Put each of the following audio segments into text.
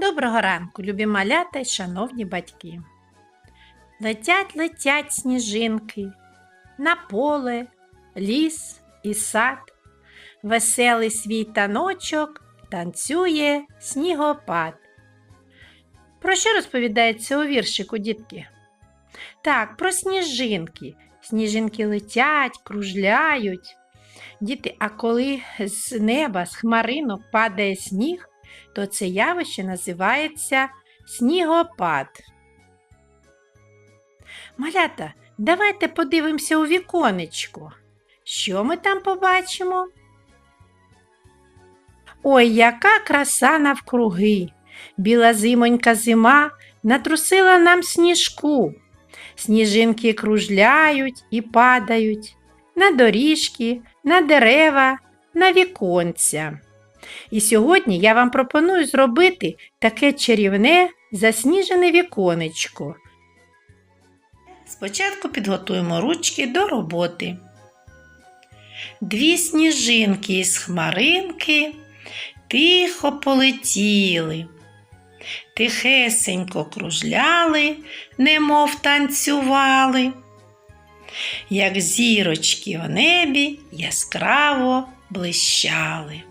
Доброго ранку, любі малята й шановні батьки. Летять, летять сніжинки на поле, ліс і сад. Веселий свій таночок танцює снігопад. Про що розповідається у віршику, дітки? Так, про сніжинки. Сніжинки летять, кружляють. Діти, а коли з неба, з хмаринок падає сніг, то це явище називається снігопад. Малята, давайте подивимося у віконечко. Що ми там побачимо? Ой, яка краса навкруги! Біла зимонька зима натрусила нам сніжку. Сніжинки кружляють і падають на доріжки, на дерева, на віконця. І сьогодні я вам пропоную зробити таке чарівне засніжене віконечко. Спочатку підготуємо ручки до роботи. Дві сніжинки із хмаринки тихо полетіли, тихесенько кружляли, немов танцювали, як зірочки у небі яскраво блищали.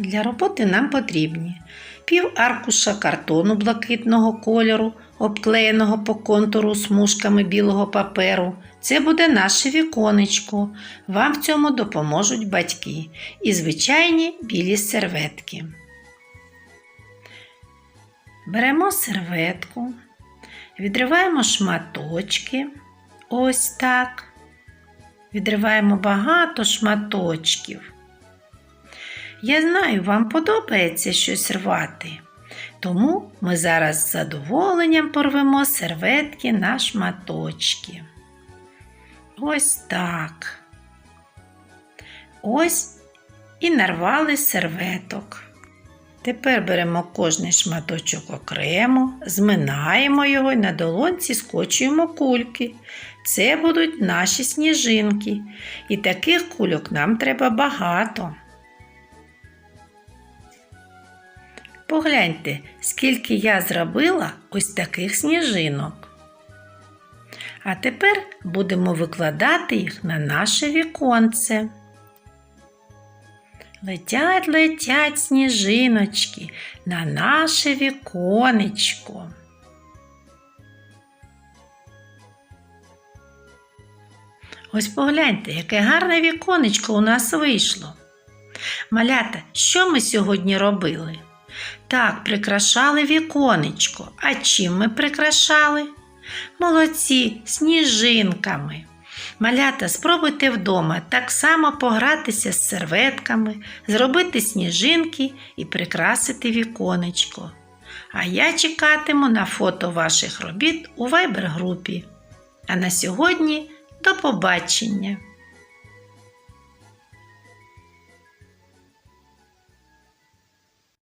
Для роботи нам потрібні пів аркуша картону блакитного кольору, обклеєного по контуру смужками білого паперу. Це буде наше віконечко. Вам в цьому допоможуть батьки і звичайні білі серветки. Беремо серветку, відриваємо шматочки. Ось так. Відриваємо багато шматочків. Я знаю, вам подобається щось рвати. Тому ми зараз з задоволенням порвемо серветки на шматочки. Ось так. Ось і нарвали серветок. Тепер беремо кожний шматочок окремо, зминаємо його і на долонці скочуємо кульки. Це будуть наші сніжинки. І таких кульок нам треба багато. Погляньте, скільки я зробила ось таких сніжинок. А тепер будемо викладати їх на наше віконце. Летять, летять сніжиночки на наше віконечко. Ось погляньте, яке гарне віконечко у нас вийшло. Малята, що ми сьогодні робили? Так, прикрашали віконечко. А чим ми прикрашали? Молодці, сніжинками. Малята, спробуйте вдома так само погратися з серветками, зробити сніжинки і прикрасити віконечко. А я чекатиму на фото ваших робіт у вайбер-групі. А на сьогодні до побачення!